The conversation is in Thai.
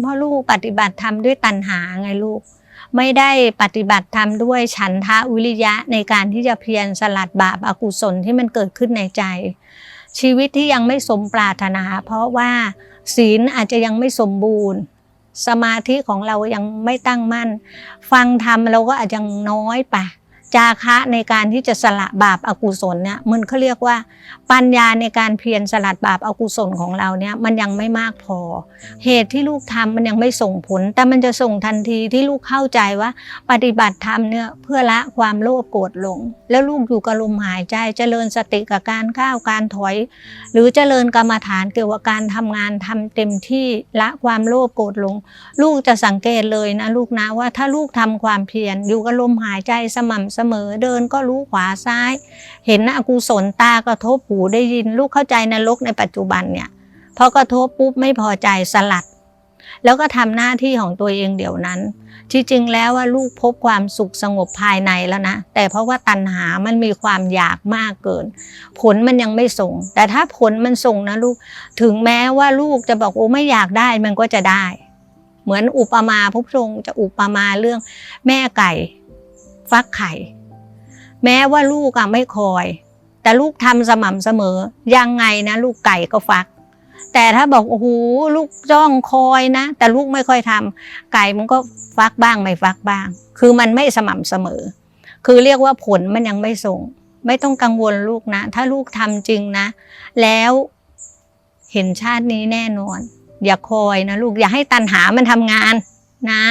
เพราะลูกปฏิบัติธรรมด้วยตัณหาไงลูก ไม่ได้ปฏิบัติธรรมด้วยฉันทะวิริยะในการที่จะเพียรสลัดบาปอากุศลที่มันเกิดขึ้นในใจ ชีวิตที่ยังไม่สมปรารถนา เพราะว่าศีลอาจจะยังไม่สมบูรณ์ สมาธิของเรายังไม่ตั้งมั่น ฟังธรรมเราก็อาจจะยังน้อยไป จาคะในการที่จะสละบาปอากุศลเนี่ยมันเขาเรียกว่าปัญญาในการเพียรสลัดบาปอากุศลของเราเนี่ยมันยังไม่มากพอ เหตุที่ลูกทำมันยังไม่ส่งผล แต่มันจะส่งทันทีที่ลูกเข้าใจว่า ปฏิบัติธรรมเนี่ยเพื่อละความโลภโกรธหลง แล้วลูกอยู่กับลมหายใจเจริญสติกับการก้าวการถอย หรือเจริญกรรมฐานเกี่ยวกับการทำงานทำเต็มที่ละความโลภโกรธหลง ลูกจะสังเกตเลยนะลูกนะว่าถ้าลูกทำความเพียรอยู่กับลมหายใจสม่ำเสมอเดินก็รู้ขวาซ้าย เห็นอกุศลตากระทบหูได้ยินลูกเข้าใจนรกในปัจจุบันเนี่ยพอกระทบปุ๊บไม่พอใจสลัด แล้วก็ทำหน้าที่ของตัวเองเดี๋ยวนั้นที่จริงแล้วว่าลูกพบความสุขสงบภายในแล้วนะ แต่เพราะว่าตัณหามันมีความอยากมากเกิน ผลมันยังไม่ส่ง แต่ถ้าผลมันส่งนะลูกถึงแม้ว่าลูกจะบอกโอ้ไม่อยากได้มันก็จะได้ เหมือนอุปมาพระพุทธองค์จะอุปมาเรื่องแม่ไก่ ฟักไข่ แม้ว่าลูกอะไม่คอย แต่ลูกทำสม่ำเสมอ ยังไงนะ ลูกไก่ก็ฟัก แต่ถ้าบอกโอ้โหลูกจ้องคอยนะ แต่ลูกไม่ค่อยทำไก่มันก็ฟักบ้างไม่ฟักบ้าง คือมันไม่สม่ำเสมอ คือเรียกว่าผลมันยังไม่ส่ง ไม่ต้องกังวลลูกนะ ถ้าลูกทำจริงนะ แล้วเห็นชาตินี้แน่นอน อย่าคอยนะลูกอย่าให้ตันหามันทำงานนะ